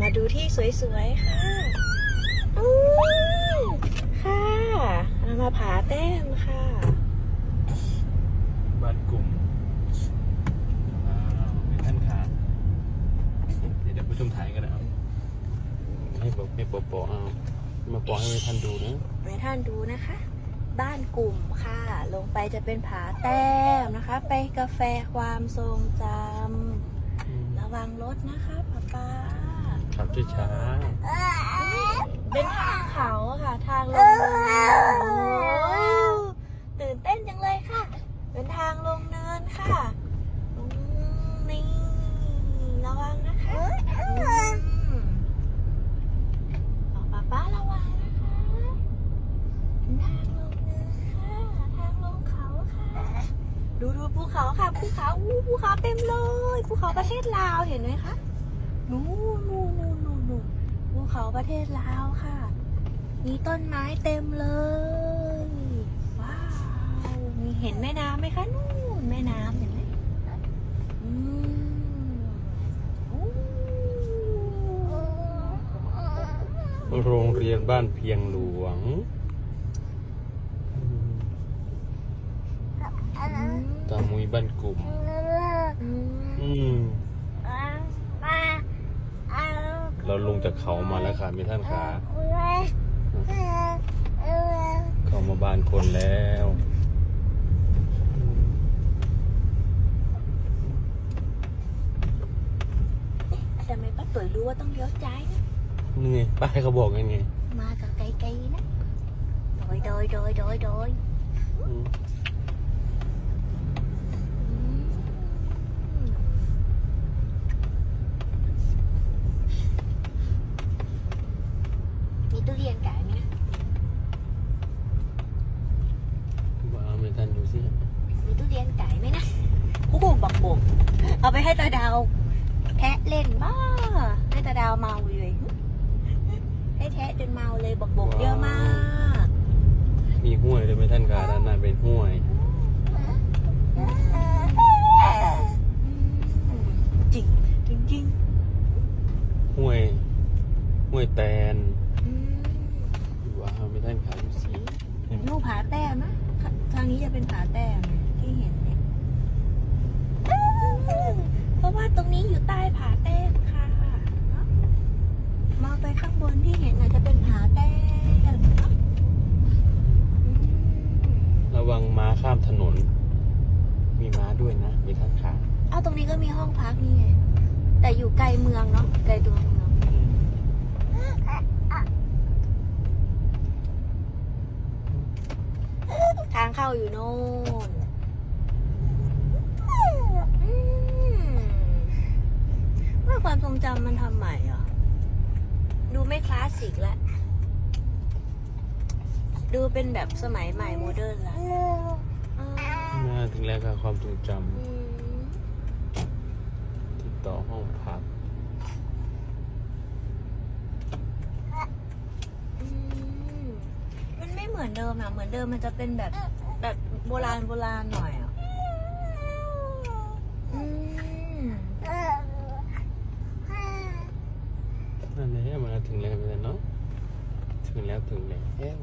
มาดูที่สวยๆค่ะอู้ค่ะเรามาผาแต้มค่ะ บ้านกลุ่มอ้าวมีท่านขาเดี๋ยวเดี๋ยวผู้ชมถ่ายกันนะครับให้บอกให้ปอปอเอามาปอให้ท่านดูนะ ให้ท่านดูนะคะ บ้านกลุ่มค่ะ ลงไปจะเป็นผาแต้มนะคะ ไปกาแฟความทรงจำระวังรถนะคะป้าป้า ขับช้าเป็นทางเขาค่ะ ทางลงเนินโอ้ตื่นเต้นจังเลยค่ะ เป็นทางลงเนินค่ะอืมนี่ระวังนะคะอืมบอกป้าป้าระวังนะคะเป็นทางลงเนินค่ะ ทางลงเขาค่ะ ดูดูภูเขาค่ะ ภูเขาอู้ภูเขาเต็มเลย ภูเขาประเทศลาวเห็นไหมคะ นู่นนู่น เขาประเทศลาวค่ะ มีต้นไม้เต็มเลย ว้าว มีเห็นแม่น้ำไหมคะ นู่นแม่น้ำเห็นไหมอืมอู้ๆโรงเรียนบ้านเพียงหลวง ตามุยบ้านกลุ่ม อืมอืม เราลงจากเขามาแล้วค่ะมีท่านขาเข้ามาบ้านคนแล้วทำไมป้าตุ๋ยรู้ว่าต้องเลี้ยวซ้ายนะนี่ไงป้ายเขาบอกไงไงมากับไกลๆนะโดยโดยโดยโดยโดย อืม อืมมี ตู้เรียนไก่ไหมนะว้าวมีท่านดูสิมีตู้เรียนไก่ไหมนะโอ้โหบักบกเอาไปให้ตาดาวแทะเล่นบ้าให้ตาดาวเมาเลยให้แทะจนเมาเลยบักบกเยอะมาก มีห้วยด้วยไหมท่านขาด้านหน้าเป็นห้วยจริงจริงจริง ห้วย ห้วยแตน อืม ว้าวมีท่านขาดูสิเห็นไหม นู่นผาแต้มนะทางนี้จะเป็นผาแต้มที่เห็นเนี่ยเพราะว่าตรงนี้อยู่ใต้ผาแต้มค่ะมองไปข้างบ นที่เห็นอาจจะเป็นผาแต้มเนาะอืมระวังม้าข้ามถนน มีม้าด้วยนะ มีท่านขาเอาตรงนี้ก็มีห้องพักนี่ไง แต่อยู่ไกลเมืองเนาะ ไกลตัวเมือง ทางเข้าอยู่โน่นอืมว่าความทรงจำมันทำใหม่เหรอ ดูไม่คลาสสิกแล้วดูเป็นแบบสมัยใหม่โมเดิร์นละอ่ามาถึงแล้วค่ะความทรงจอืมำติดต่อห้องพักอืมมันไม่เหมือนเดิมอะเหมือนเดิมมันจะเป็นแบบแบบโบราณโบราณหน่อยอะอืม นั่นแหละมาถึงแล้วเนาะถึง แล้วถึงแล้ว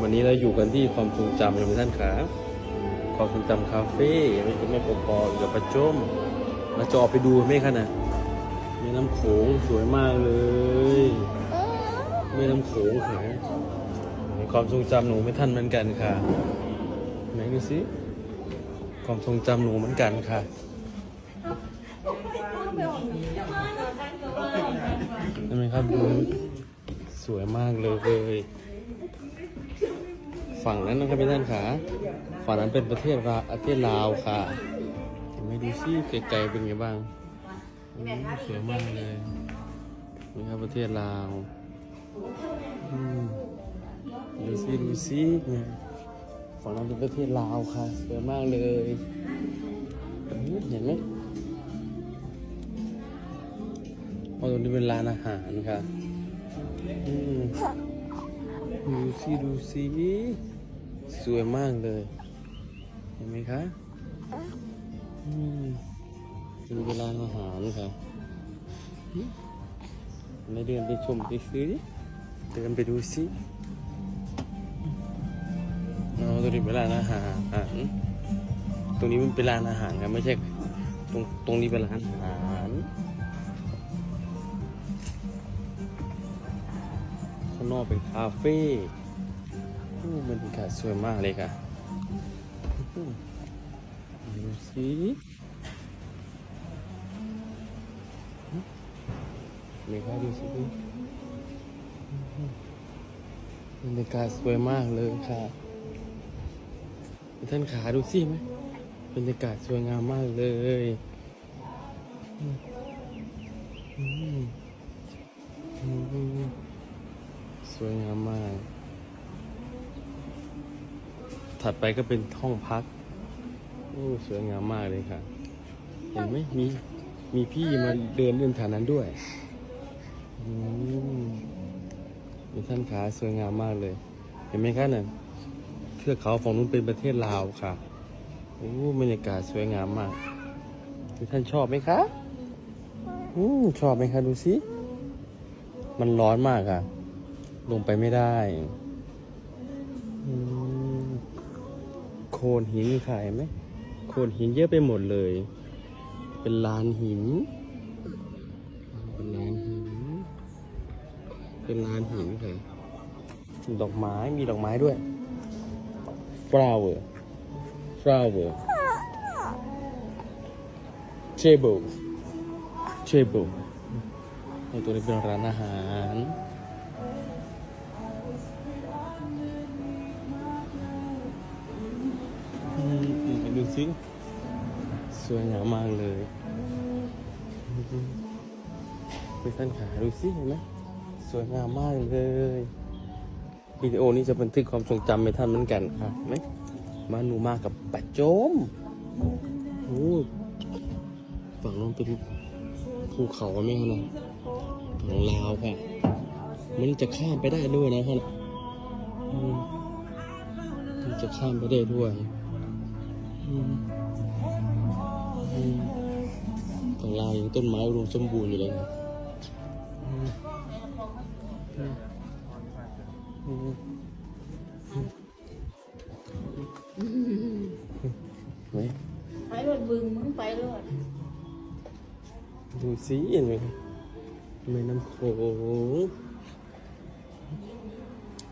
วันนี้เราอยู่กันที่ความทรงจำยังไม่ท่านขาความทรงจำคาเฟ่ยังไม่ไม่ปอปออยู่กับประจมเราจะออกไปดูไหมคะนะแม่น้ำโขงสวยมากเลยแม่น้ำโขงค่ะความทรงจำหนูไม่ท่านเหมือนกันค่ะไหนดูสิความทรงจำหนูเหมือนกันค่ะ ครับดูสวยมากเลยฝั่งนั้นนะครับพี่ท่านขาฝั่งนั้นเป็นประเทศลาวประเทศลาวค่ะไม่ดูซิไกลๆเป็นไงบ้างสวยมากเลยนี่ครับประเทศลาวดูซิดูซิเนี่ยฝั่งนั้นเป็นประเทศลาวค่ะสวยมากเลยเห็นไหม เราตรงนี้เป็นร้านอาหารค่ะอืมดูซิดูซิสวยมากเลยอห็นไหมคะอืมเป็นเวลาอาหารค่ะไม่เดินไปชมไปซื้อเดินไปดูสิอ๋อตรงนี้เป็นร้านอาหาร ตรงนี้มันเป็นร้านอาหารครับไม่ใช่ ตรงตรงนี้เป็นร้านอาหารางนอกเป็นคาเฟ่โอ้บรรยากาศสวยมากเลยค่ะดูสิมีใครดูสิบรรยากาศสวยมากเลยค่ะ ท่านขาดูสิไหมบรรยากาศสวยงามมากเลยอืมอืม สวยงามมาก ถัดไปก็เป็นห้องพักโอ้สวยงามมากเลยค่ะ เห็นไหมมีมีพี่มาเดินเล่นแถวนั้นด้วยอืมมีท่านขาสวยงามมากเลย เห็นไหมคะเนี่ยเทือกเขาฝั่งนู้นเป็นประเทศลาวค่ะโอ้บรรยากาศสวยงามมากทุกท่านชอบไหมคะอืมชอบไหมคะดูสิมันร้อนมากค่ะ ลงไปไม่ได้ โคนหินค่ะเห็นไหม โคนหินเยอะไปหมดเลย เป็นลานหิน เป็นลานหิน เป็นลานหินค่ะ ดอกไม้ มีดอกไม้ด้วย flower flower table table ตัวนี้เป็นร้านอาหาร สิสวยงามมากเลยไปท่านขาดูสิเห็นไหมสวยงามมากเลยวิดีโอนี้จะบันทึกความทรงจำให้ท่านเหมือนกันค่ะไหมมาหนูมากับปัจโจมโอ้ฝั่งนู้นเป็นภูเขาไหมคะนะฝั่งลาวค่ะ มันจะข้ามไปได้ด้วยนะครับอืมมันจะข้ามไปได้ด้วย อืมอืมฝั่งลาวยังต้นไม้อุดมสมบูรณ์อยู่เลยนะอืมอืมอืมไหนไปรถบึงมึงไปรถดูสิเห็นไหมครับแม่น้ำโขง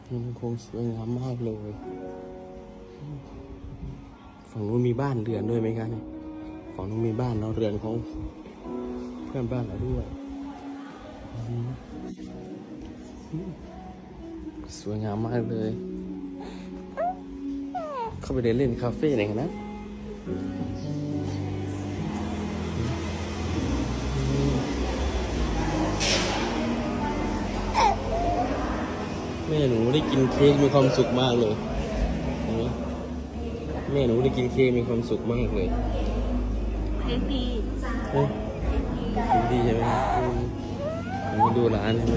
แม่น้ำโขงสวยงามมากเลย ฝั่งนู้นมีบ้านเรือนด้วยไหมครับเนี่ยฝั่งนู้นมีบ้านเราะเรือนของเพื่อนบ้านเราด้วย สวยงามมากเลย เข้าไปเดินเล่นคาเฟ่ไหนกันนะแม่หนูได้กินเค้กมีความสุขมากเลย แม่หนูได้กินเค้กมีความสุขมากเลยเพลงดีเฮ้ยกินดีใช่ไหมอืมมาดูร้านใช่ไหม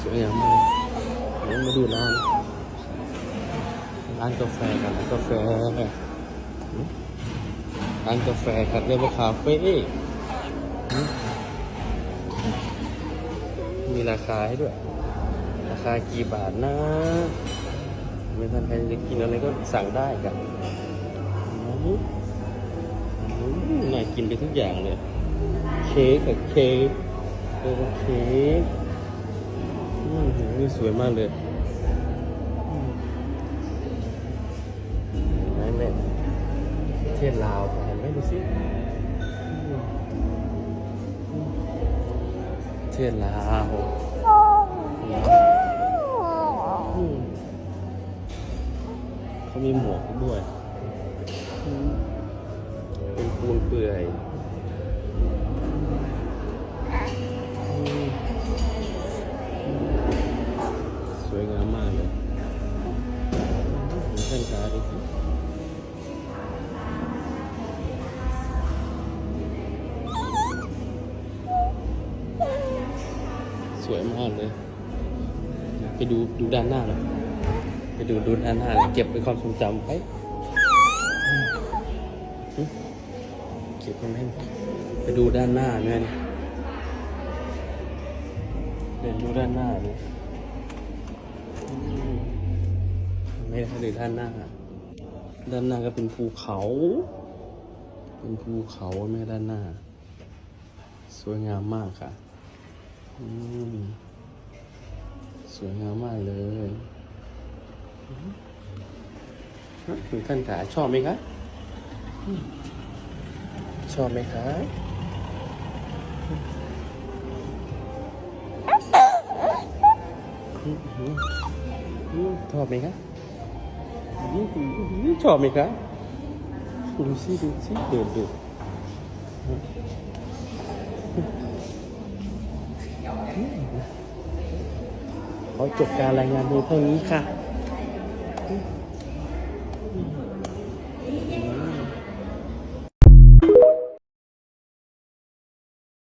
สวยงามมากเดี๋ยวมาดูร้าน ร้านกาแฟกันร้านกาแฟร้านกาแฟครับเรียกว่าคาเฟ่อืมมีราคาให้ด้วย ราคากี่บาทนะ ไม่ทันใครจะกินอะไรก็สั่งได้กันอืมอืมน่ากินไปทุกอย่างเลย เค้กกับเค้กเออเค้กอืมนี่สวยมากเลยนั่นแหละเทศลาวเห็นไหมดูสิเทศลาว เขามีหมวกด้วยอืมเป็นปูนเปื่อยสวยงามมากเลยมีเส้นขาดูสิสวยมากเลย ไปดูดูด้านหน้าหน่อยไป ดูดูด้านหน้าเก็บเป็นความทรงจำไปเก็บมันให้ไปดูด้านหน้าแม่นี่เดินดูด้านหน้าเนี่ยไม่ได้ดูด้านหน้า ด้านหน้าก็เป็นภูเขา เป็นภูเขาแม่ด้านหน้า สวยงามมากค่ะ อืมสวยงามมากเลย คุณท่านขาชอบไหมคะอืมชอบไหมคะอืมอืมอืมชอบไหมคะอืมอืมอืมชอบไหมคะดูสิดูสิเดินดูขอจบการรายงานเพียงเท่านี้ค่ะ